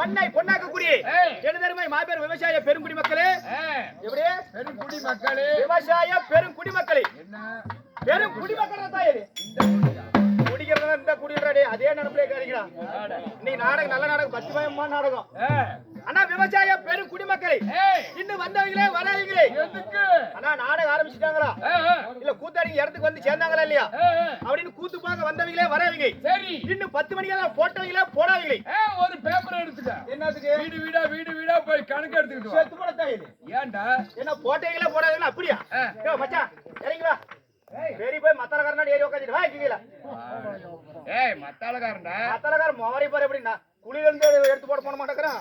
மண்ணை பொன்னாக்கக்கூடிய ஏய். எனதருமை மாபெரும் விவசாய பெருங்குடி மக்களே. எப்படி? பெருங்குடி மக்களே. விவசாய பெருங்குடி மக்களே. என்ன? பெரும் குடிமக்கள் தான் இது. குடிக்கிறதா இந்த குடிக்கிறாடே அதே நினைப்பிலே கிடைக்கிறா இன்னைக்கு நாடகம் நல்ல நாடகம் பத்து பயமா நாடகம். ஏய், ஆனா விவசாய பெரும் குடிமக்களை ஏய், இன்னும் வந்தவங்களே வராதீங்களே எதுக்கு? ஆனா நாடகம் ஆரம்பிச்சிட்டாங்களா? ஏய், ஏய், இல்ல கூத்தாடிங்க இடத்துக்கு வந்து சேர்ந்தாங்களா இல்லையா? அப்படின்னு கூத்து பார்க்க வந்தவங்களே வராதீங்க சரி. இன்னும் பத்து மணிக்கெல்லாம் போட்டவங்களே போடாதீங்களே ஒரு பேப்பர் எடுத்துக்க. என்னதுக்கு வீடு வீடா வீடு வீடா போய் கணக்கு எடுத்துக்கிட்டு. செத்து ஏன்டா? என்ன போட்டவங்களே போடாதீங்களா அப்படியா? மச்சான் இறங்கி வா. சரி போய் மத்தலக்காரனா ஏறி உட்காந்துட்டு வா கீழே. ஏய் மத்தாளக்காரன்டா. மத்தலக்காரன் மோரி பாரு எப்படின்னா குளியில இருந்து எடுத்து போட போட மாட்டேங்கிறான்.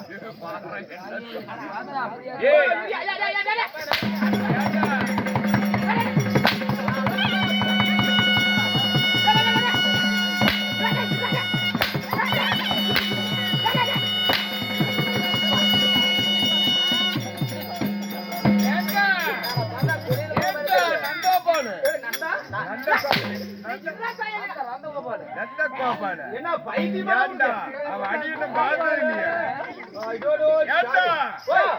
என்ன பைத்தியமா அவன் அடி பார்த்தது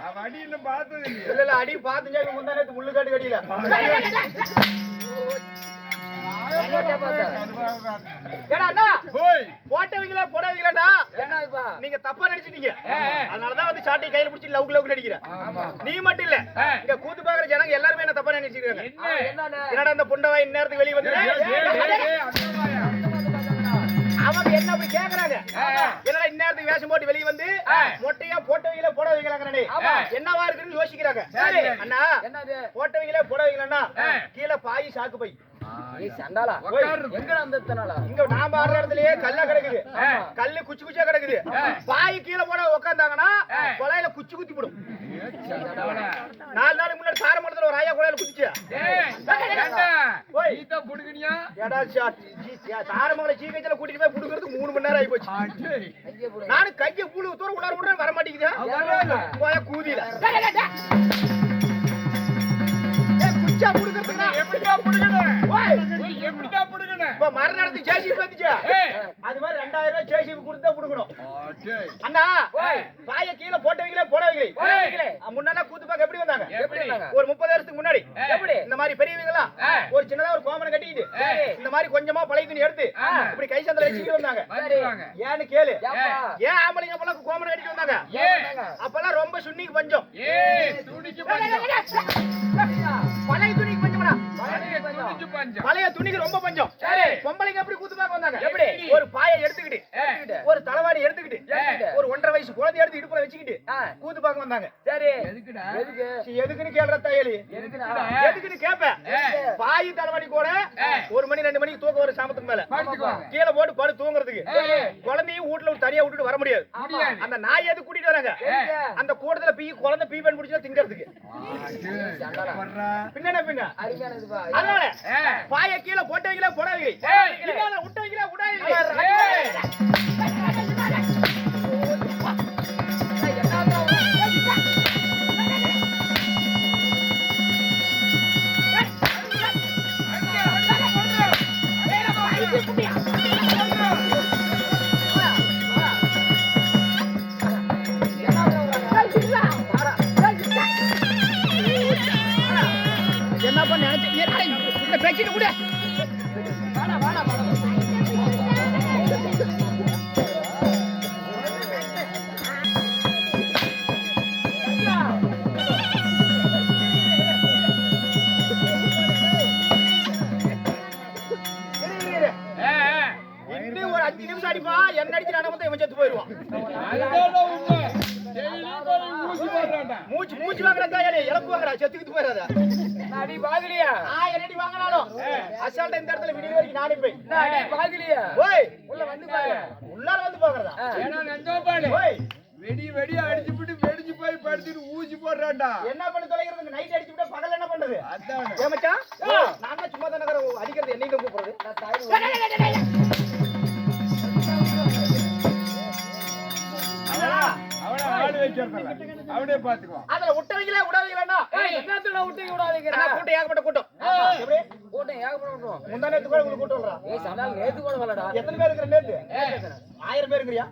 அவன் அடி பார்த்தது இல்லையே. இல்ல இல்ல அடி பாத்துஞ்சா முந்தா முள்ளு காட்டு கடியில ஏடா அண்ணா போய். போட்டவங்களா போடாதீங்களாடா என்னப்பா நீங்க தப்பா நினைச்சிட்டீங்க. அதனாலதான் வந்து சாட்டை கையில பிடிச்சி லவுக்கு லவுக்கு அடிக்கிற ஆமா. நீ மட்டும் இல்ல. இங்க கூத்து பாக்குற ஜனங்க எல்லாருமே என்ன தப்பா நினைச்சிருக்காங்க என்னடா இந்த புண்டவாய் இந்நேரத்துக்கு வெளிய வந்து. அவங்க என்ன அப்படி கேக்குறாங்க. என்னடா இந்நேரத்துக்கு வேஷம் போட்டு வெளிய வந்து. மொட்டையா போட்டவங்களே போடாதீங்களாங்கடே ஆமா. என்னவா இருக்குன்னு யோசிக்கிறாங்க. அண்ணா என்னது போட்டவங்களே போடாதீங்களா ஏ. கீழே பாய் சாக்கு பை இங்க நாம ஆடுற இடத்துலயே கல்லா கிடக்குது. கல்லு குச்சி குச்சியா கிடக்குது. பாய் கீழே போட உட்காந்தாங்கன்னா. கொலையில குச்சி குத்தி போடும். நாலு நாளுக்கு முன்னாடி சாரமடத்துல ஒரு ஆயா கொலையில? ஏடா தாரமங்கல சீக்கிரத்துல கூட்டிட்டு போய் புடுங்கிறதுக்கு மூணு மணி நேரம் ஆகி போச்சு. ஐயே நானும் கையை புழு தூரம் உள்ளார கூட வர மாட்டேங்குது. கூதியில. குச்சா புடுங்கிறதுக்கு எப்படிடா புடுங்கின? ஓய். எப்படிடா புடுங்கின? இப்ப மறுநாளத்துக்கு ஜேசிபி வந்துச்சு ஏய். அது மாதிரி ரெண்டாயிரம் ரூபாய் ஜேசிபி கொடுத்தா புடுங்கணும் அடேய். அண்ணா ஓய். பாய கீழே போட்டவங்களே போடவங்களே போடவங்களே. முன்னாடி கூத்து பார்க்க எப்படி வந்தாங்க எப்படி? ஒரு முப்பது வருஷத்துக்கு முன்னாடி. எப்படி இந்த மாதிரி பெரியவங்களா. ஒரு சின்னதா ஒரு கோமனை கட்டிக்கிட்டு. இந்த மாதிரி கொஞ்சமா பழைய துணி எடுத்து. இப்படி கை சந்தில வச்சுக்கிட்டு வந்தாங்க. ஏன்னு கேளு ஏன் ஆம்பளைங்க அப்பெல்லாம் கோமனை கட்டிட்டு வந்தாங்க. அப்பெல்லாம் ரொம்ப சுன்னிக்கு பஞ்சம் ஏய், துணிக்கு பஞ்சம். கூத்து பார்க்க வந்தாங்க. சரி. எதுக்குடா? எதுக்கு? சீ, எதுக்குன்னு கேள்ற தையலி. எதுக்குன்னு கேப்பேன் ஏய். பாய் தலைவாணி கூட. ஒரு மணி ரெண்டு மணிக்கு தூக்கம் வரும் சாமத்துக்கு மேல. கீழே போட்டு படு தூங்குறதுக்கு. குழந்தையும் வீட்டுல தனியா விட்டுட்டு வர முடியாது. அந்த நாய் எது கூட்டிட்டு வராங்க. அந்த கூடத்துல பீ குழந்தை பீபன் பிடிச்சா திங்கிறதுக்கு. பின்ன பின்ன? அதனால. பாய கீழே போட்டவங்களே போடாதீங்க. விட்டவங்களே விடாதீங்க. Yeah. மூச்சு மூச்சு வாங்குறா தாயாலே இழப்பு வாங்குறா செத்துக்கிட்டு போயிடாத அடி பாக்கலையா ஆயிரம் அடி வாங்கினாலும்? அசால்ட்டா இந்த இடத்துல விடிய வரைக்கும் நானே போய். அடி பாக்கலையா ஓய் உள்ள வந்து பாரு. உள்ளார வந்து பாக்குறதா? ஏன்னா நந்தகோபாலு, ஓய். வெடி வெடி அடிச்சுப்புட்டு வெடிச்சு போய் படுத்துட்டு ஊசி போடுறான்டா. என்ன பண்ண தொலைகிறது? நைட் அடிச்சு விட்டா பகல் என்ன பண்றது? அதான். ஏன் மச்சான்? நான் சும்மா தானே. அடிக்கிறது? என்னைக்கு கூப்பிடுறது நான் தாய் ஆளு வைக்கிறதில்ல. அவனே பாத்துக்குவான். அதுல விட்டவங்களே விடாதீங்களா ஏய், என்னத்துல விட்டு விடாதீங்க? கூட்டம் ஏகப்பட்ட கூட்டம். எப்படி? கூட்டம் ஏகப்பட்ட கூட்டம். முந்தா நேத்து கூட உங்களுக்கு கூட்டம் வரா ஏய் சண்டால் நேத்து கூட வரலடா. எத்தனை பேர் இருக்கிற நேத்து? ஆயிரம் பேர் இருக்கிறியா?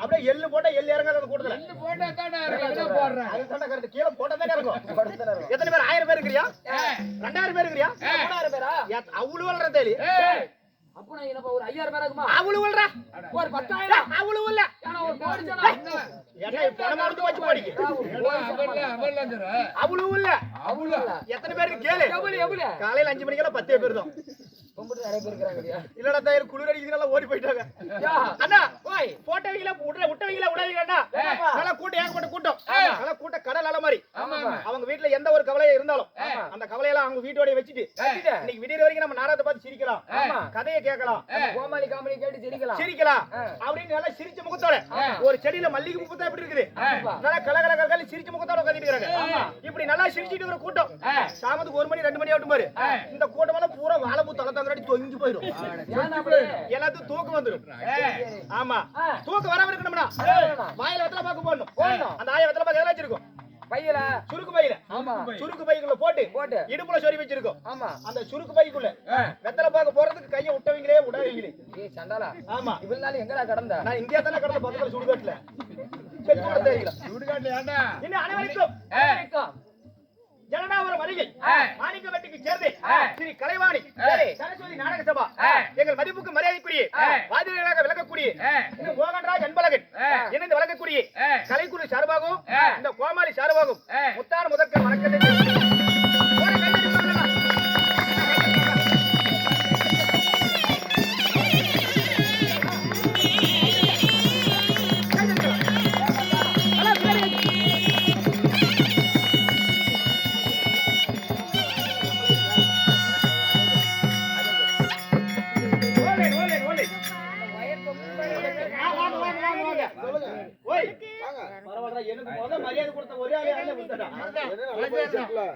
அப்படியே எள்ளு போட்டா எள்ளு இறங்காத அந்த கூட்டத்துல. போட்டா தானே இறங்கி போடுறேன் அது தானே கரெக்ட் கீழே போட்டா தானே இருக்கும். எத்தனை பேர்? ஆயிரம் பேர் இருக்கிறியா? ரெண்டாயிரம் பேர் இருக்கிறியா? மூணாயிரம் பேரா? அவ்வளவு வளர தேலி. அப்ப நான் என்னப்பா ஒரு ஐயாயிரம் பேர் இருக்குமா? அவ்வளவு வளர ஒரு பத்தாயிரம். அவ்வளவு இல்ல. ஒரு கோடி ஜனம் பணமா வச்சு படிக்க? அவ்வளவு இல்ல. அவ்வளோ எத்தனை பேருக்கு கேளு? எவ்வளவு எவ்வளவு? காலையில அஞ்சு மணிக்கெல்லாம் பத்தே பேர் தான். கும்பிட்டு நிறைய பேர் இருக்கிறாங்க இல்லையா? இல்லடா தயிர் குளிர் அடிக்கிறதுனால ஓடி போயிட்டாங்க. அண்ணா ஓய் போட்டவங்கள விட்டுற விட்டவங்கள விடாதீங்கடா நல்லா கூட்டம் ஏகப்பட்ட கூட்டம். நல்லா கூட்டம் கடல் அலை மாதிரி. அவங்க வீட்ல எந்த ஒரு கவலையா இருந்தாலும் அந்த கவலையெல்லாம் அவங்க வீட்டோட வச்சுட்டு. இன்னைக்கு விடியற வரைக்கும் நம்ம நாடகத்தை பார்த்து சிரிக்கலாம். கதையை கேட்கலாம். கோமாளி காமெடி கேட்டு சிரிக்கலாம். சிரிக்கலாம். அப்படின்னு நல்லா சிரிச்ச முகத்தோட ஒரு செடியில மல்லிகை பூ பூத்தா எப்படி இருக்குது. நல்லா கலகல கலகல சிரிச்ச முகத்தோட உட்கார்ந்துட்டு இருக்காங்க. இப்படி நல்லா சிரிச்சிட்டு ஒரு கூட்டம். சாமத்துக்கு ஒரு மணி ரெண்டு மணி ஆகட்டும் பாரு. இந்த கூட்டம் எல்லாம் பூரா வாழைப்பூ தலை தங்கடி தொங்கி போயிடும்? எல்லாத்துக்கும் தூக்கம் வந்துடும் ஆமா. தூக்கம் வராம இருக்கணும்னா. வாயில வெத்தலை பாக்கு போடணும். அந்த ஆய வெத்தலை பாக்கு எதெல்லாம் வச்சிருக்கும்? பையில. சுருக்கு பையில. ஆமா. சுருக்கு பைக்குள்ள போட்டு போட்டு. இடுப்புல சொறி வச்சிருக்கோம். ஆமா. அந்த சுருக்கு பைக்குள்ள வெத்தலை பாக்கு போறதுக்கு கையை விட்டவங்களே விடாதீங்களே ஏய் சண்டாலா ஆமா. இவ்வளவு நாள் எங்கடா கடந்த? நான் இங்கே தானே கடந்த? பக்கத்துல சுடுகாட்டுல. செத்து தெரியல. சுடுகாட்டுல ஏன்டா இன்னும் அனைவருக்கும்? வணக்கம். ஜனநாவரம் அருகில் மாணிக்கவட்டிக்கு சேர்ந்து ஸ்ரீ கலைவாணி. நாடக சபா எங்கள் மதிப்புக்கு மரியாதைக்குரிய வாதிரிகளாக விளக்கக்கூடிய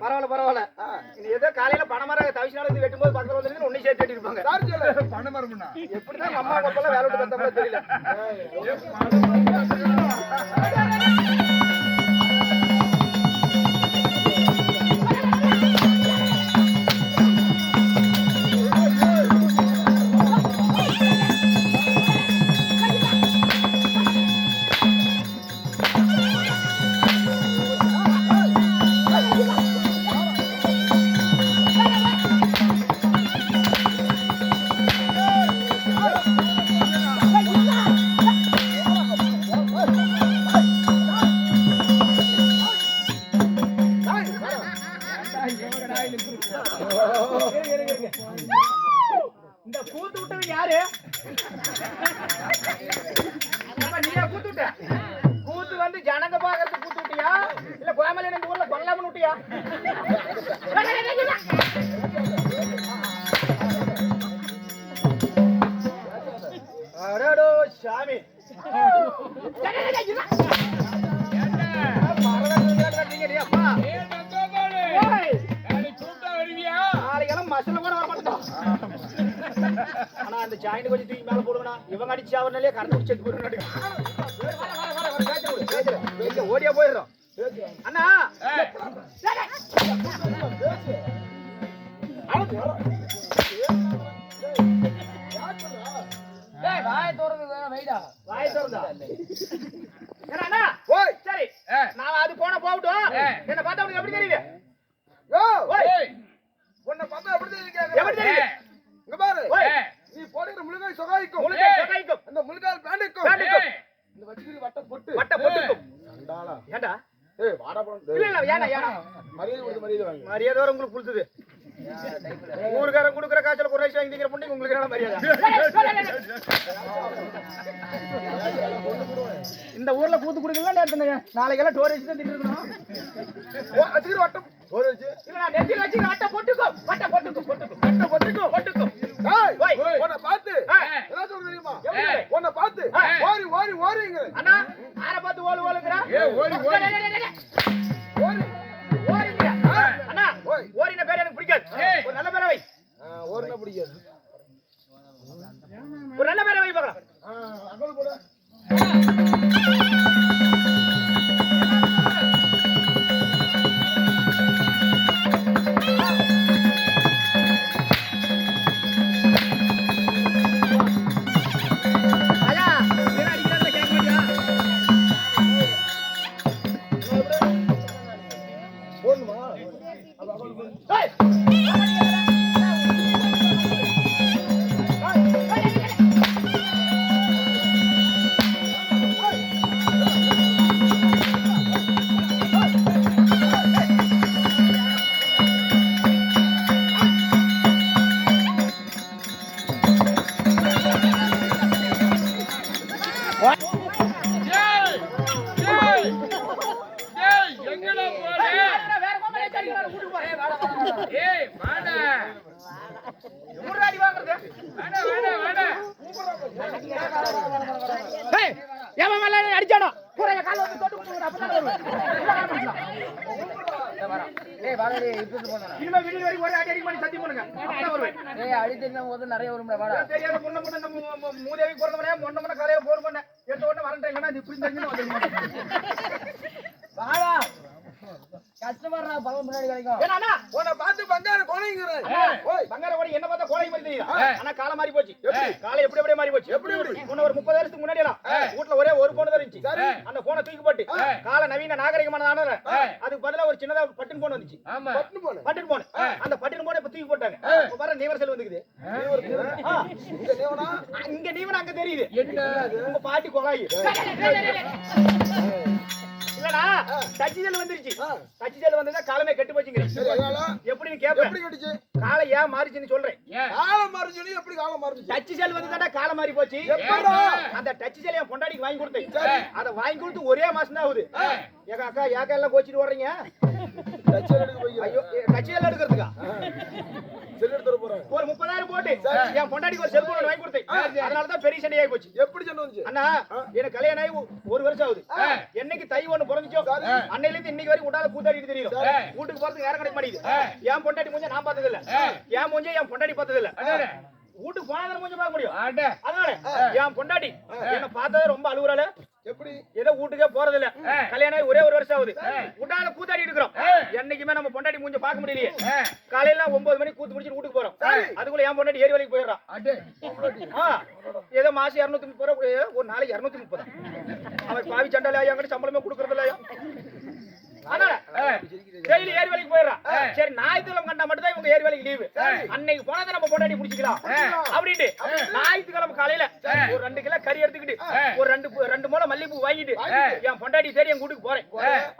பரவாயில்ல, பரவாயில்ல. இது ஏதோ காலையில பணமரம் தவிச்சினாலும் இது வெட்டும்போது பக்கத்துல வந்து ஒன்னும் சேர்த்து வெட்டிருப்பாங்க பணம் வரும்னா எப்படிதான் நம்ம அம்மா அப்பா வேலை விட்டு தெரியல. இந்த கூத்து விட்டவன் யாரு நீயா கூத்து விட்ட கூத்து வந்து ஜனங்க பாக்குறது கூத்து விட்டியா இல்ல கோயமலை நம்ம ஊர்ல கொல்லாமன்னு விட்டியா ஜாயிண்ட் கொஞ்சம் தூக்கி மேல போடுங்கண்ணா இவங்க அடிச்சு அவர்னாலே கரண்ட் குடிச்சு போயிடும் ஓடியா போயிடுறோம் அண்ணா வாயை திறந்து வாய் திறந்தா அண்ணா ஓய் சரி ஏ. நான் அது போன போகட்டும் ஏ. என்ன பார்த்தா உனக்கு எப்படி தெரியுது யோ ஓய். ஏய் உன்னை பார்த்தா எப்படி தெரியுது எப்படி தெரியுது இங்க பாரு ஓய். நீ போடுகிற முழுகாய் சொகாய்க்கும் முழுக்கை சொகைக்கும் அந்த முழுகால் பேண்டுக்கும் பேண்டுக்கும். இந்த வச்சுக்கிற வட்ட பொட்டு வட்ட பொட்டுக்கும் சண்டாளா ஏண்டா ஏய் வாடா போலாம் இல்ல இல்ல ஏன்னா ஏன்னா மரியாதை கொடுத்து மரியாதை வாங்க மரியாதை வர உங்களுக்கு புழுத்துது ஊருக்காரன் கொடுக்குற காய்ச்சல் குறைச்சி வாங்கி திங்கிற பொண்ணுக்கு உங்களுக்கு என்ன மரியாதை இந்த ஊர்ல கூத்து குடுக்கலாம் நேரத்துங்க நாளைக்கெல்லாம் டோர் வச்சு தான் வச்சுக்கிற வட்டம். ஒரு வச்சு. இல்ல நான் நெத்தியில வச்சு வட்ட போட்டுக்கோ. வட்ட போட்டுக்கோ போட்டுக்கோ. வட்ட போட்டுக்கோ போட்டுக்கோ. ஏய் ஓய். உன்னை பார்த்து. என்ன தெரியுமா? உன்னை பார்த்து. ஓரி ஓரி ஓரிங்க அண்ணா யாரை பார்த்து ஓடு ஓடுங்கிற டேய், டேய். ஓரி ஓடுங்கிற. அண்ணா. ஓரின பேர் எனக்கு பிடிக்காது. ஒரு நல்ல பேரை வை. ஓரினா பிடிக்காது. ஒரு நல்ல பேரை வை பார்க்கலாம். போட thank you கும்பிடுறேன், காலை வந்து தொட்டு வாடா போனா. இனிமே விடிய வரைக்கும் ஒரே அடி அடிக்க மாதிரி சத்தியம் பண்ணுங்க அப்பதான் வருவேன் ஏய், அடி தெரிஞ்சவங்க வந்து நிறைய வரும்டா, வாடா. தெரியாத முன்ன முன்ன நம்ம மூதேவி பிறந்தவனே மொன்ன போர் பண்ண எடுத்த உடனே வரண்டேங்கன்னா இது இப்படி வாடா. பழம் பின்னாடி கிடைக்கும். ஏன்னா அண்ணா, உன்னை பார்த்து ஓடி என்ன பார்த்தா கோழை மாதிரி தெரியுதா? ஆனா காலம் மாறி போச்சு. காலம் எப்படி எப்படியே மாறி போச்சு. முன்ன ஒரு 30 வருஷத்துக்கு முன்னாடி எல்லாம். வீட்ல ஒரே ஒரு phone தான் இருந்துச்சு. அந்த அ தூக்கி போட்டு, கால நவீன நாகரிகமான ஆனதுல, அதுக்கு பதிலா ஒரு சின்னதா பட்டன் phone வந்துச்சு. பட்டு போன பட்டன் phone. அந்த பட்டன் இப்ப தூக்கி போட்டாங்க. இப்ப பாரு நீவர் செல் வந்துக்குது. இங்க நீவன் அங்க தெரியுது. என்ன? உங்க பாட்டி கொலாயி. இல்லடா, டச் செல் வந்துருச்சு. டச் செல் வந்ததா காலமே கெட்டு போச்சுங்கிறேன். அதனால எப்படின்னு கேட்பேன். எப்படி கட்டிச்சு? காலம் ஏன் மாறிச்சுன்னு சொல்றேன்? காலம் மாறி சொல்லி எப்படி காலம் மாறிச்சு டச் செல் வந்து காலம் மாறி போச்சு. எப்படா? அந்த டச் செல் என் பொண்டாட்டிக்கு வாங்கி கொடுத்தேன். சரி. அத வாங்கி கொடுத்து ஒரே மாசம் தான் ஆகுது எங்க அக்கா ஏக்கா எல்லாம் கோச்சிட்டு ஓடுறீங்க? தச்சல் எடுக்க போய் ஐயோ டச் செல் எடுக்கிறதுக்கா? ஒரு முப்பதாயிரம் போட்டு. என் பொண்டாட்டிக்கு ஒரு செல்போன் வாங்கி கொடுத்தேன். அதனால தான் பெரிய சண்டையாகி போச்சு. எப்படி வந்துச்சு? அண்ணா எனக்கு கல்யாணம் ஆகி ஒரு வருஷம் ஆகுது. என்னைக்கு தை ஒண்ணு பிறந்துச்சோ அன்னையில இருந்து இன்னைக்கு வரைக்கும் விடாத கூத்தாடிட்டு தெரியும். வீட்டுக்கு போறதுக்கு நேரம் கிடைக்க மாட்டேங்குது என் பொண்டாட்டி மூஞ்ச நான் பார்த்தது இல்ல என் மூஞ்ச என் பொண்டாட்டி பார்த்தது இல்ல வீட்டுக்கு போனா மூஞ்ச பார்க்க முடியும். அதனால என் பொண்டாட்டி என்ன பார்த்தது ரொம்ப அழுகுறாள ஏதோ வீட்டுக்கே போறது இல்ல கல்யாணம் ஒரே ஒரு வருஷம் ஆகுது. விட்டால கூத்தாடி இருக்கிறோம் என்னைக்குமே நம்ம பொண்டாட்டி மூஞ்ச பார்க்க முடியலையே. காலையில ஒன்பது மணிக்கு கூத்து முடிச்சு வீட்டுக்கு போறோம். அதுக்குள்ள என் பொண்டாட்டி ஏரி வேலைக்கு போயிடுறான் ஏதோ மாசம் இருநூத்தி முப்பது ரூபா ஒரு நாளைக்கு இருநூத்தி முப்பது அவன் பாவி சண்டால என்கிட்ட சம்பளமே கொடுக்கறது இல்லையா டெய்லி ஏரி வேலைக்கு போயிடுறான் சரி ஞாயிற்றுக்கிழமை கண்டா மட்டும் தான் இவங்க ஏரி வேலைக்கு லீவு அன்னைக்கு போனா நம்ம பொண்டாட்டி பிடிச்சிக்கலாம். அப்படின்ட்டு ஞாயிற்றுக்கிழமை காலையில ஒரு ரெண்டு கிலோ கறி எடுத்துக்கிட்டு ஒரு ரெண்டு ரெண்டு மூலம் மல்லிப்பூ வாங்கிட்டு என் பொண்டாட்டி தேடி என் வீட்டுக்கு போறேன்.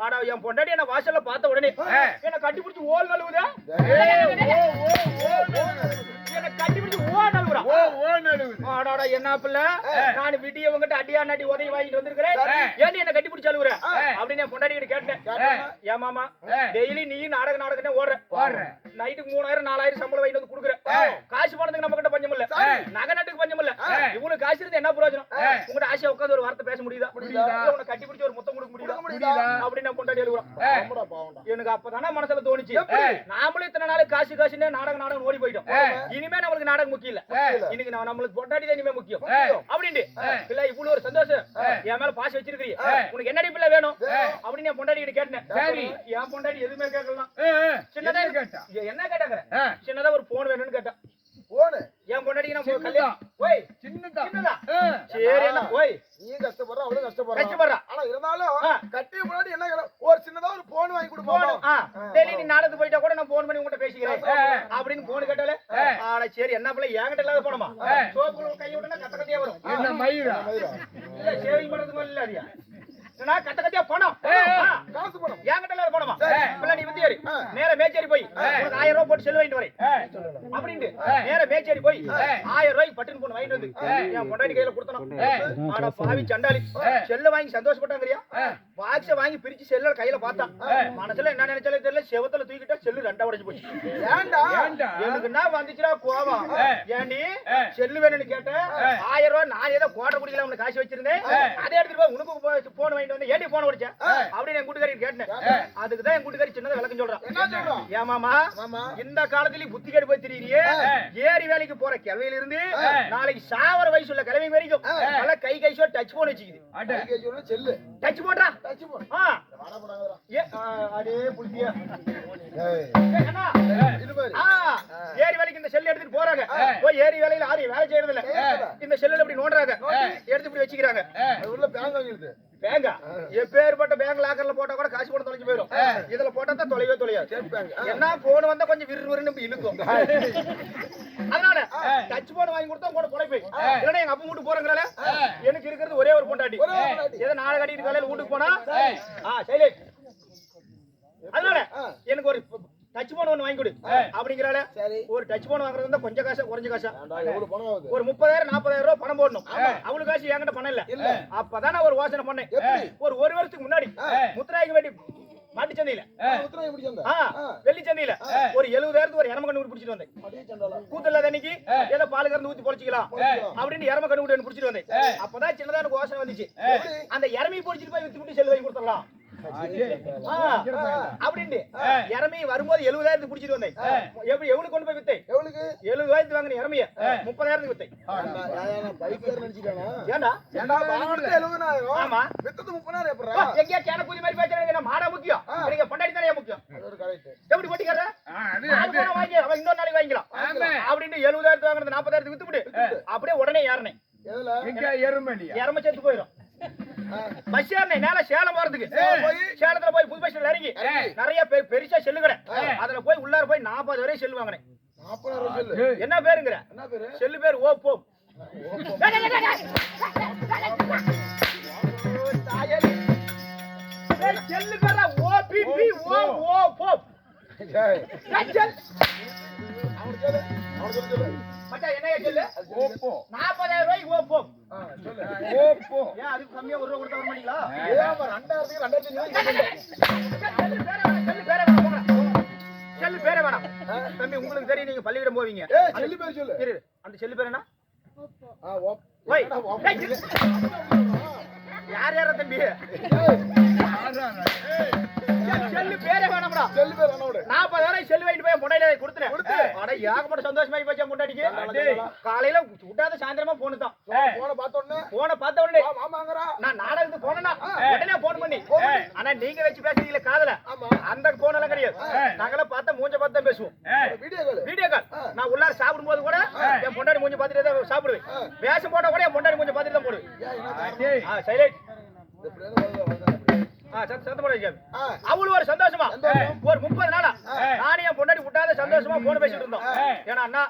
ஆனா என் பொண்டாட்டி என்ன வாசல்ல பார்த்த உடனே என்ன கட்டி பிடிச்சி ஓல் நழுவுதா? ஆடாடா என்ன பிள்ளை? நான் விடிய உங்ககிட்ட அடியா நாட்டி உதவி வாங்கிட்டு வந்திருக்கிறேன். ஏன்டி என்ன கட்டி பிடிச்சி அழுவுற? அப்படின்னு என் கிட்ட கேட்டேன். ஏன் மாமா டெய்லி நீ நாடக நாடகனே ஓடுற. ஓடுற. நைட்டுக்கு மூணாயிரம் நாலாயிரம் சம்பளம் வாங்கிட்டு வந்து கொடுக்குற. காசு நம்ம கிட்ட பஞ்சம் இல்ல. நகை நட்டுக்கு பஞ்சம் இல்ல. இவனுக்கு காசு இருந்து என்ன பிரயோஜனம்? உங்ககிட்ட ஆசையா உட்காந்து ஒரு வார்த்தை பேச முடியுதா? உன்னை கட்டி பிடிச்சி ஒரு முத்தம் கொடுக்க முடியுதா? அப்படின்னு நான் பொண்டாட்டி எழுதுறான் ஆமாடா பாவம்டா. எனக்கு அப்பதானே மனசுல தோணுச்சு. நாமளும் இத்தனை நாள் காசு காசுன்னு நாடகம் நாடகம் ஓடி போயிட்டோம். இனிமே நம்மளுக்கு நாடகம் முக்கியம் இல்ல. இன்னைக்கு நம்மளுக்கு தான் இனிமே முக்கியம். அப்படின்ட்டு. இல்ல இவ்வளவு ஒரு சந்தோஷம். என் மேல பாசம் வச்சிருக்கீங்க உனக்கு என்னடி பிள்ளை வேணும்? அப்படின்னு என் பொண்டாட்டி கிட்ட கேட்டேன். சரி. என் பொண்டாட்டி எதுவுமே கேட்கலாம். சின்னதா என்ன கேட்டா? என்ன கேட்டாங்க. சின்னதா ஒரு போன் வேணும்னு கேட்டேன் போனு என் பொண்டாட்டிக்கு நான். கல்யாணம் ஓய் சின்னதா. சரி என்ன நீ கஷ்டப்படுற அவளும் கஷ்டப்படுறா. கஷ்டப்படுறா. ஆனா இருந்தாலும். கட்டிய முன்னாடி என்ன ஒரு சின்னதா ஒரு போன் வாங்கி போன் கொடுப்போம் ஆ. டெய்லி நீ நாடகத்துக்கு போயிட்டா கூட நான் போன் பண்ணி உங்ககிட்ட பேசிக்கிறேன். அப்படின்னு போன் கேட்டாலே ஆனா சரி என்ன பிள்ளை என்கிட்ட இல்லாத போனமா சோப்பு கை விட்டா கத்த கத்தியா வரும். என்ன மயிரா? இல்ல சேவிங் பண்றதுக்கு மேல இல்லாதியா ஏன்னா கத்த கத்தியா பணம். காசு பணம் என்கிட்ட இல்லாத போனமா? பிள்ளை நீ வந்து ஏறு. நேர மேச்சேரி போய். உனக்கு ஆயிரம் ரூபாய் போட்டு செல்லு வாங்கிட்டு வரேன். அப்படின்ட்டு நேர மேச்சேரி போய் ஆயிரம் ரூபாய்க்கு பட்டுன்னு போன வாங்கிட்டு வந்து என் பொண்டாட்டி கையில கொடுத்தனும். ஆனா பாவி சண்டாளி. செல்ல வாங்கி சந்தோஷப்பட்டாங்கறியா பாக்ஸ வாங்கி பிரிச்சு செல்ல கையில பார்த்தான். மனசுல என்ன நினைச்சாலே தெரியல செவத்துல தூக்கிட்டா செல்லு ரெண்டா உடைஞ்சு போச்சு. ஏன்டா? எனக்கு என்ன வந்துச்சுடா கோவம்? ஏண்டி? செல்லு வேணும்னு கேட்டேன். ஆயிரம் ரூபாய் நான் ஏதோ கோட்டை குடிக்கல உனக்கு காசு வச்சிருந்தேன். அதை எடுத்துட்டு போய் உனக்கு போன் வாங்கிட்டு வந்து ஏடி போன் உடைச்சேன் அப்படின்னு என் கூட்டுக்காரி கேட்டேன். அதுக்கு தான் என் கூட்டுக்காரி சின்னதா விளக்கம் சொல்றான் என்ன சொல்றான் ஏன் மாமா மாமா. இந்த காலத்துலயும் புத்தி கேடு போய் தெரியுறியே? ஏரி வேலைக்கு போற கிழமையில இருந்து நாளைக்கு சாவர வயசு உள்ள கிழமை வரைக்கும் நல்லா கை கை டச் போன் வச்சுக்குது. சொல்லு. செல்லு டச் போட்டா டச் ஆ, அடே வேலைக்கு இந்த செல் எடுத்துட்டு போறாங்க. போய் ஏரி வேலையில ஆரி வேலை செய்யறது இல்ல இந்த செல்லுல இப்படி நோண்டுறாங்க? எடுத்து இப்படி வச்சுக்கிறாங்க. அது உள்ள பேங்க் வாங்கிடுது. பேங்கா. எப்பேற்பட்ட பேங்க் லாக்கர்ல போட்டா கூட காசு போட தொலைஞ்சு போயிடும் இதுல போட்டா தான் தொலைவே தொலையாது. என்ன போன் வந்தா கொஞ்சம் விறு விறுன்னு இப்படி இழுக்கும். அதனால டச் போன் வாங்கி கொடுத்தா கூட பொழைப்பேன் இல்லைன்னா எங்க அப்பா வீட்டுக்கு போறேங்கிறால எனக்கு இருக்கிறது ஒரே ஒரு பொண்டாட்டி. ஏதோ நாளை கட்டிட்டு காலையில வீட்டுக்கு போனா? ஆ சைலேஷ் அதனால எனக்கு ஒரு டச் போன் ஒண்ணு வாங்கி கொடு. அப்படிங்கிறால சரி. ஒரு டச் போன் வாங்குறது இருந்தா கொஞ்சம் காசா குறைஞ்ச காசா? ஒரு முப்பதாயிரம் நாற்பதாயிரம் ரூபாய் பணம் போடணும். அவளுக்கு காசு என்கிட்ட பணம் இல்ல. அப்பதான் நான் ஒரு யோசனை பண்ணேன். எப்படி? ஒரு ஒரு வருஷத்துக்கு முன்னாடி. முத்துராய்க்கு வேண்டி மாட்டு சந்தையில. வெள்ளி சந்தையில. ஒரு எழுபதாயிரத்து ஒரு எரம கண்ணு பிடிச்சிட்டு வந்தேன். கூத்தல்ல அன்னைக்கு ஏதோ பால் கறந்து ஊத்தி பொழிச்சிக்கலாம். அப்படின்னு கண்ணு ஒண்ணு பிடிச்சிட்டு வந்தேன். அப்பதான் சின்னதா எனக்கு யோசனை வந்துச்சு. அந்த எரமி பொடிச்சிட்டு போய் வித்து விட்டு செல்லு வாங்கி கொடுத்துடலாம். ஆ, அப்படின்ட்டு. இறமையை வரும்போது எழுபதாயிரத்துக்கு பிடிச்சிட்டு வந்தேன். எப்படி எவ்வளவு கொண்டு போய் வித்தேன்? எவ்வளவுக்கு? எழுபதாயிரத்து வாங்கின இறமைய. முப்பதாயிரத்துக்கு நினைச்சிட்டானா? ஏண்டா? எழுபதாயிரம்? ஆமா. வித்தது முப்பதாயிரம் எப்படா எங்கேயா கேன குதி மாதிரி பேசுறாங்க மாடா முக்கியம்? நீங்க பொண்டாடி தானே முக்கியம். அது ஒரு கரெக்ட் எப்படி போட்டிக்கார வாங்கி அவன் இன்னொரு நாளைக்கு வாங்கிக்கலாம். அப்படின்ட்டு எழுபதாயிரத்து வாங்கினது நாற்பதாயிரத்துக்கு வித்துவிட்டு. அப்படியே உடனே ஏறினேன். எதுல? இறம சேர்த்து போயிடும் பஸ் ஏறினேன் நேரா சேலம் போறதுக்கு போய் சேலத்துல போய் புது பஸ் ஸ்டாண்ட்ல இறங்கி நிறைய பெருசா செல்லு கடை அதுல போய் உள்ளார போய் நாற்பது வரையும் செல்லு வாங்கினேன் என்ன பேருங்கிற என்ன பேரு செல்லு பேர் ஓ போ செல்லு பேரா ஓ பி பி ஓ ஓ போ நாற்பதாயிரம் ரூபாய்க்கு ஓ போ ஆ, சொல்லு ஏன் அதுக்கு கம்மியா ஒரு ரூபா கொடுத்தா வர மாட்டீங்களா? ரெண்டாயிரத்துக்கு ரெண்டாயிரத்தி செல்லு பேரே வேணாம், செல்லு பேரே வேணாம், போங்கடா. செல்லு பேரே வேணாம். தம்பி உங்களுக்கு தெரியும் நீங்க பள்ளிக்கூடம் போவீங்க. செல்லு பேர் சொல்லு. இரு, அந்த செல்லு பேர் என்ன. யார் யாரா தம்பி? நாற்பதாயிரம் செல்லு வாங்கிட்டு போய் முட்டையில கொடுத்துட்டேன் கொடுத்து. அட ஏகப்பட்ட சந்தோஷமாயி போச்சா முட்டாடிக்கு டேய். காலையில விட்டாத சாயந்தரமா போனு தான் போன பார்த்த உடனே போன பார்த்த உடனே நான் நாடகத்துக்கு போனேன்னா உடனே போன் பண்ணி. ஆனா நீங்க வச்சு பேசுறீங்களே காதல. அந்த போன் எல்லாம் கிடையாது. நாங்களாம் பார்த்தா மூஞ்ச பார்த்து பேசுவோம். Video call. Video call. நான் உள்ளார சாப்பிடும் போது கூட என் பொண்டாடி மூஞ்சி பார்த்துட்டு தான் சாப்பிடுவேன். வேஷம் போட்டா கூட என் பொண்டாடி மூஞ்சி பார்த்துட்டு தான் போடுவேன். ஏன் அவ்வளவு ஒரு சந்தோஷமா. ஒரு முப்பது நாளா? நானும் என் பொண்டாடி விட்டாத சந்தோஷமா போன் பேசிட்டு இருந்தோம். ஏன்னா அண்ணா.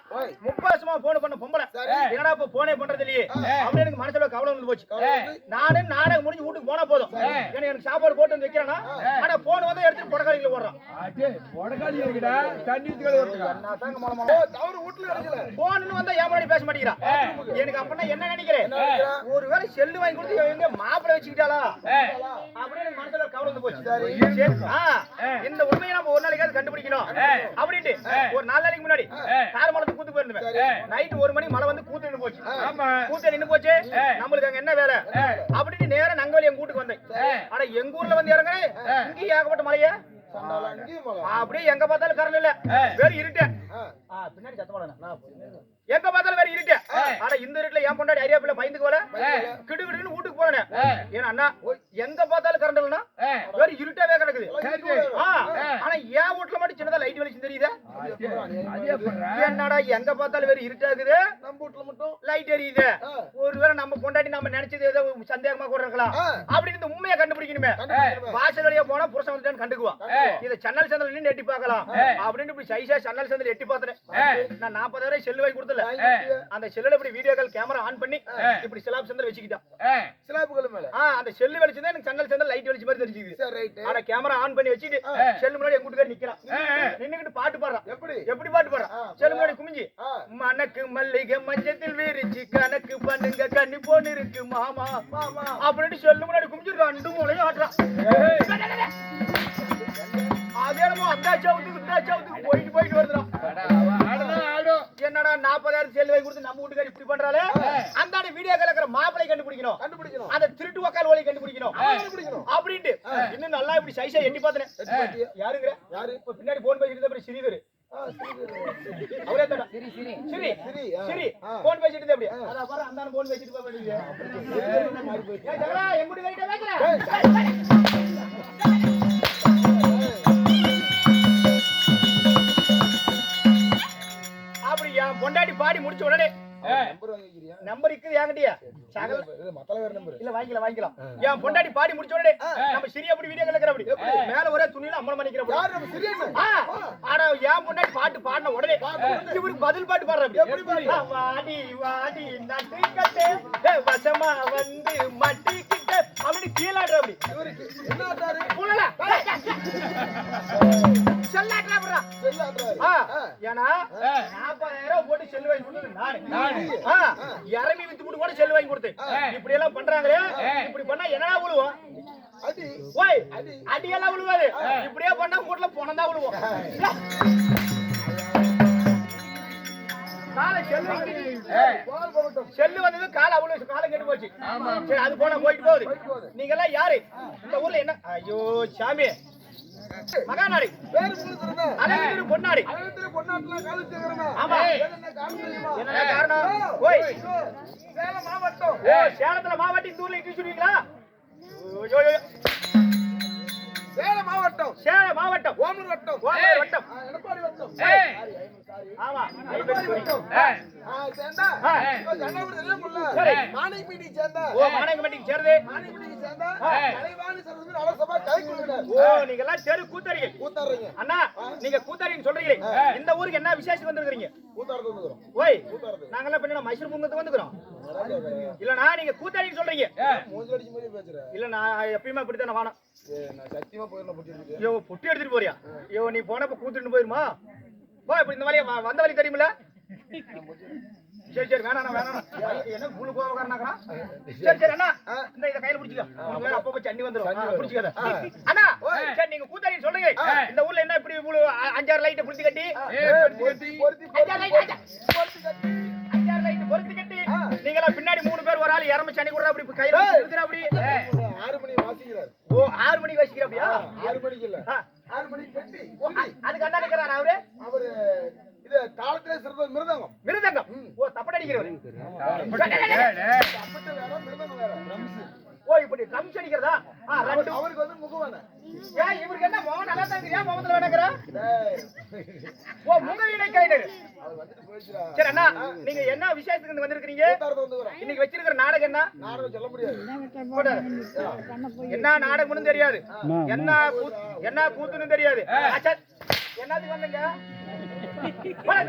முப்பது வருஷமா போன் பண்ண பொம்பளை. என்னடா இப்ப போனே பண்றது இல்லையே? அப்படின்னு எனக்கு மனசுல கவலை வந்து போச்சு. நானு நாடகம் முடிஞ்சு வீட்டுக்கு போனா போதும். ஏன்னா எனக்கு சாப்பாடு போட்டு வந்து வைக்கிறானா ஆனா போன் வந்து எடுத்து புடக்காளிக்குள்ள போடுறான். போன்னு வந்தா ஏன் முன்னாடி பேச மாட்டேங்கிறான் எனக்கு அப்படின்னா என்ன நினைக்கிறேன்? ஒருவேளை செல்லு வாங்கி கொடுத்து எங்க மாப்பிள்ளை வச்சுக்கிட்டாளா? அப்படின்னு எனக்கு மனசுல ஒரு கவலை வந்து போச்சு. சரி. ஆ, இந்த உண்மையை நம்ம ஒரு நாளைக்காவது கண்டுபிடிக்கணும். அப்படின்ட்டு ஒரு நாலு நாளைக்கு முன்னாடி காரமலத்துக்கு கூத்து போயிருந்தேன். நைட் ஒரு மணி மழை வந்து கூத்து நின்னு போச்சு. கூத்து நின்னு போச்சு. நம்மளுக்கு அங்க என்ன வேலை? அப்படின்னு நேரா நங்கவலி எங்க வீட்டுக்கு வந்தேன். ஆனா எங்க ஊர்ல வந்து இறங்குறேன் இங்கேயும் ஏகப்பட்ட மழையா. அப்படியே எங்க பார்த்தாலும் கரண்ட் இல்ல. பின்னாடி சத்தம் போறேன். எங்க பார்த்தாலும் வேற இருட்டு. ஆனா இந்த இருட்டுல ஏன் பொண்டாடி ஐடியா பிள்ளை பயந்துக்கு போல கிடு கிடுன்னு வீட்டுக்கு போறேன் ஏன்னா அண்ணா எங்க பார்த்தாலும் கரண்ட் இல்லைன்னா வேற இருட்டாவே கிடக்குது ஆ, ஆனா என் வீட்டுல மட்டும் சின்னதா லைட் வெளிச்சம் தெரியுதா என்னடா எங்க பார்த்தாலும் வேற இருட்டாகுது? நம்ம வீட்டுல மட்டும் லைட் எரியுது. ஒருவேளை நம்ம பொண்டாட்டி நம்ம நினைச்சது ஏதோ சந்தேகமா கூட இருக்கலாம். அப்படின்னு இந்த உண்மையை கண்டுபிடிக்கணுமே. வாசல் வழியா போனா புருஷன் வந்துட்டான்னு கண்டுக்குவான் இத சன்னல் சந்தல் நின்னு எட்டி பார்க்கலாம். அப்படின்னு இப்படி சைஸா சன்னல் சந்தல் எட்டி பார்த்தேன் நான் நாற்பதாயிரம் செல்லு வாங்கி கொடுத்தல. அந்த செல்லுல இப்படி வீடியோ கால் கேமரா ஆன் பண்ணி இப்படி சிலாப் சந்தல் வச்சுக்கிட்டான். சிலாப்புகள் மேல. அந்த செல்லு வெளிச்சம் தான் எனக்கு சன்னல் சந்தல் லைட் வெளிச்ச மாதிரி தெரிஞ்சுக்குது ரைட் ஆனா கேமரா ஆன் பண்ணி வச்சுட்டு செல்லு முன்னாடி எங்க வீட்டுக்கார நிக்கிறான். நின்னுக்கிட்டு பாட்டு பாடுறான். எப்படி? எப்படி பாட்டு பாடுறான்? செல்லு முன்னாடி குமிஞ்சி. ஆ, மணக்கு மல்லிகை மஞ்சத்தில் வீரிச்சு கணக்கு பண்ணுங்க கண்ணி போன்னு இருக்கு மாமா. மாமா அப்படின்னு சொல்லு முன்னாடி குமிஞ்சு ரெண்டு மூலையும் ஆட்டுறான். அதே நம்ம அந்த சவுத்துக்கு இந்த சவுத்துக்கு போயிட்டு போயிட்டு வருதுறான் என்னடா நாற்பதாயிரம் வாங்கி கொடுத்து நம்ம வீட்டுக்காரி இப்படி பண்றாளே? அந்த வீடியோ கலக்கிற மாப்பிளை கண்டுபிடிக்கணும். கண்டுபிடிக்கணும். அந்த திருட்டு வக்கால் ஒலி கண்டுபிடிக்கணும். கண்டுபிடிக்கணும். அப்படின்ட்டு இன்னும் நல்லா இப்படி சைஸா எண்ணி பார்த்தனே? யாருங்கிற யாரு இப்ப பின்னாடி போன் பேசிட்டு இருந்த அப்புறம் ஸ்ரீதர் ஆ, சரி, அவரே தாடா சிரி சிரி சரி. போன் பேசிட்டு அப்படி அத பாரு அந்த பேசிட்டு போய். ஏய் வைக்கற பொண்டாட்டி பாடி முடிச்ச உடனே நம்பர் இருக்குது என்கிட்டயா. சகல இது மத்தள வேற நம்பர் இல்ல வாங்கிக்கலாம் வாங்கிக்கலாம். என் பொண்டாட்டி பாடி முடிச்ச உடனே நம்ம சிறிய அப்படி வீடியோ கலக்கிற அப்படி. மேல ஒரே துணியில அம்மன் பண்ணிக்கிற அப்படி. யார் நம்ம ஆனா என் பொண்டாட்டி பாட்டு பாடின உடனே இவருக்கு பதில் பாட்டு பாடுற? ஆ, வாடி வாடி நட்டு கட்டு. வசமா வந்து மட்டி அப்படி கீழாடுற அப்படி. இவருக்கு என்ன ஆட்டாரு? சொல்லாடுற. போட்டு செல்லு வாங்கி கொடுத்தது நானு. ஆ, இறமி வித்து போட்டு கூட வாங்கி கொடுத்தேன். இப்படி எல்லாம் பண்றாங்களே இப்படி பண்ணா என்னடா விழுவோம் அடி. ஓய் அடியெல்லாம் விழுவாது இப்படியே பண்ணா கூட்டல போனம் தான் விழுவோம் செல்லு வந்தது கால அவ்வளவு காலம் கெட்டு போச்சு. சரி அது போனா போயிட்டு போகுது. நீங்க எல்லாம் யாரு? இந்த ஊர்ல என்ன? ஐயோ சாமி. மகாநாடி. பேரு சொல்லுங்க அழகு பொன்னாடி. அழகத்துல பொன்னாட்டுல காலு சேர்க்கிறேன் ஆமா. என்ன காரணம் தெரியுமா? என்ன காரணம்? ஓய். சேலம் மாவட்டம். ஓ சேலத்துல மாவட்டி இந்த ஊர்ல இட்டு சொல்லுவீங்களா. சேலம் மாவட்டம். சேலம் மாவட்டம். ஓமூர் வட்டம். ஓமலூர் வட்டம். எடப்பாடி வட்டம். ஏய், ஆமா. எடப்பாடி வட்டம். சேர்ந்தா சேர்ந்தா. ஓ மாணிக்கப்பட்டிக்கு சேர்ந்தா. சரஸ்வதி நலசபா கைக்குழுவினர் ஓ நீங்க எல்லாம் தெரு கூத்தறிகள் கூத்தாடுறீங்க. அண்ணா நீங்க கூத்தாரின்னு சொல்றீங்களே. இந்த ஊருக்கு என்ன விசேஷம் வந்திருக்கீங்க கூத்தாடுறது வந்துடும் ஓய் கூத்தாடுறது நாங்கெல்லாம் பின்ன மைசூர் பொங்கத்துக்கு வந்துக்கிறோம்? இல்லண்ணா நீங்க கூத்தாடின்னு சொல்றீங்க. ஏய், மூஞ்சி அடிச்சு மாதிரி பேசுறேன் இல்ல நான் எப்பயுமே அப்படித்தான் வானம். ஐயோ புட்டி எடுத்துட்டு. போறியா? ஐயோ நீ போனப்ப கூத்துட்டு போயிருமா? வா இப்ப இந்த வழியா வ- வந்த வழி தெரியுமில சரி சரி வேணாம் வேணாம் என்ன புழு கோவக்காரனாக்கா? சரி சரி அண்ணா இந்த இத கையில பிடிச்சிக்க. அப்பப்ப சன்னி வந்துரும். பிடிச்சிக்காத. அண்ணா சரி நீங்க கூத்தாடி சொல்றீங்க இந்த ஊர்ல என்ன இப்படி அ- அஞ்சாறு லைட்டை புடிச்சு கட்டி? அஞ்சாறு லைட் பொருத்தி கட்டி. அஞ்சாறு லைட் பொறுத்து கட்டி. நீங்களா பின்னாடி மூணு பேர் ஒரு ஆள் இறம சனி கூட அப்படி கையில இழுத்துறா அப்படி. ஆறு மணி வாசிக்கிறார். ஓ ஆறு மணிக்கு வச்சுக்கிற அப்படியா ஆறு மணிக்கு இல்ல. ஆறு மணிக்கு கட்டி ஓ, அ- அதுக்கு அண்ணா நிக்கிறாரு அவரு? அவரு இது தாளத்திலே சிறந்த மிருதங்கம். மிருதங்கம். ஓ தப்பட அடிக்கிறவர். அப்பட்ட வேற மிருதங்கம் வேற. ஓ இப்படி ட்ரம்ஸ் அடிக்கிறதா? ஆ ரெண்டு. அவருக்கு வந்து முகவான ஏன் இவருக்கு என்ன முகம் நல்லா தான் ஏன் முகத்துல வேணாங்கிற? சரி அண்ணா நீங்க என்ன விசேஷத்துக்கு வந்திருக்கீங்க இன்னைக்கு வச்சிருக்கிற நாடகம் என்ன? நாடகம் சொல்ல முடியாது. என்ன நாடகம்னு தெரியாது. என்ன கூத்- என்ன கூத்துன்னு தெரியாது. அச்சா, என்னத்துக்கு வந்தீங்க? போடா,